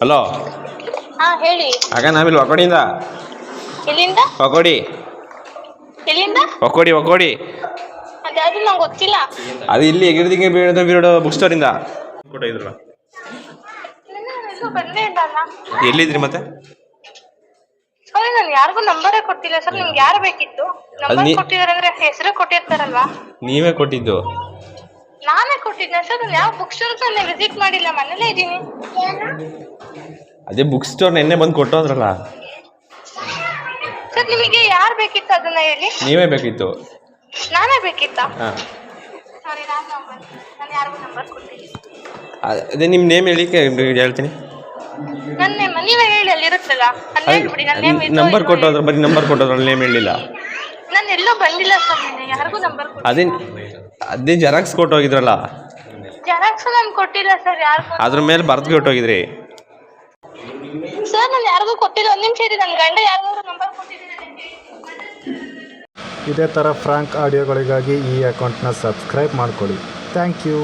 Hello? ಹಾ ಹೇಳಿ. ಆಗ ನಾವಿಲ್ಲಿ ಒಕೋಡಿಯಿಂದ ಎಲ್ಲಿಂದ? ಒಕೋಡಿ ಎಲ್ಲಿಂದ? ಒಕೋಡಿ ಒಕೋಡಿ ಅದ್ಯಾವುದು ನಂಗೆ ಗೊತ್ತಿಲ್ಲ. ಅದು ಇಲ್ಲಿ ಎಗಿರ್ದಿಂಗೆ ಬೀಳದ ಬೀಳೋ ಬುಕ್ ಸ್ಟೋರಿಂದ ಇಂದ ಇದ್ರಲ್ಲ. ಎಲ್ಲೂ ಬಂದೇ ಇಲ್ಲ ಅಲ್ಲ. ಎಲ್ಲಿದ್ರಿ ಮತ್ತೆ? ಸರಿ ನಾನು ಯಾರಿಗೂ ನಂಬರೇ ಕೊಟ್ಟಿಲ್ಲ. ಸರ್ ನಿಮ್ಗೆ ಯಾರು ಬೇಕಿತ್ತು? ನಂಬರ್ ಕೊಟ್ಟಿದ್ದಾರೆ ಅಂದ್ರೆ ಹೆಸರು ಕೊಟ್ಟಿರ್ತಾರಲ್ವಾ? ನೀವೇ ಕೊಟ್ಟಿದ್ದು. ನಾನೇ ಕೊಟ್ಟಿದ್ದೆ ಸರ್ ನಾನು ಯಾವ ಬುಕ್ ಸ್ಟೋರ್ ಅಲ್ಲೇ ವಿಸಿಟ್ ಮಾಡಿಲ್ಲ ಮನೇಲೇ ಇದ್ದೀನಿ. ಅದೇ ಬುಕ್ ಸ್ಟೋರ್ ನೆನ್ನೆ ಬಂದು ಕೊಟ್ಟೋದ್ರಲ್ಲ. ಸರ್ ನಿಮಗೆ ಯಾರು ಬೇಕಿತ್ತು ಅದನ್ನ ಹೇಳಿ? ನೀವೇ ಬೇಕಿತ್ತು. ನಾನೇ ಬೇಕಿತ್ತಾ? ಹಾಂ. ಸಾರಿ ನಾನು ನಂಬರ್ ನಾನು ಯಾರಿಗೂ ನಂಬರ್ ಕೊಟ್ಟಿಲ್ಲ. ಅದೇ ನಿಮ್ಮ ನೇಮ್ ಹೇಳಿ ಕೆ- ಹೇಳ್ತೀನಿ. ನನ್ನ ನೇಮ್ ನೀವೇ ಹೇಳಿ ಅಲ್ಲಿ ಹೇಳ್ಬಿಡಿ ನನ್ನ ನೇಮ್ ನಂಬರ್ ಕೊಟ್ಟೋದ್ರ ಬರೀ ನಂಬರ್ ಕೊಟ್ಟೋದ್ರಲ್ಲಿ ನೇಮ್ ಹೇಳಿಲ್ಲ. ನಾನು ಎಲ್ಲೂ ಬಂದಿಲ್ಲ ಸರ್ ನಿನ್ನೆ ಯಾರಿಗೂ ನಂಬರ್ ಅದೇ ಅದೇ ಜೆರಾಕ್ಸ್ ಕೊಟ್ಟೋಗಿದ್ರಲ್ಲ? ಜೆರಾಕ್ಸ್ ನಾನು ಕೊಟ್ಟಿಲ್ಲ ಸರ್ ಯಾರಿಗೂ ಅದ್ರ ಮೇಲೆ ಬರ್ದು ಕೊಟ್ಟೋಗಿದ್ರಿ. ಸರ್ ನಾನು ಯಾರಿಗೂ ಕೊಟ್ಟಿಲ್ಲ ಒಂದು ನಿಮಿಷ ಇರಿ ನನ್ನ ಗಂಡ ಯಾರಿಗಾದ್ರು ನಂಬರ್ ಕೊಟ್ಟಿದ್ದೀನಿ ಇದೇ ಥರ ಫ್ರಾಂಕ್ ಆಡಿಯೋಗಳಿಗಾಗಿ ಈ ಅಕೌಂಟ್ನ ಸಬ್ಸ್ಕ್ರೈಬ್ ಮಾಡ್ಕೊಳ್ಳಿ. Thank you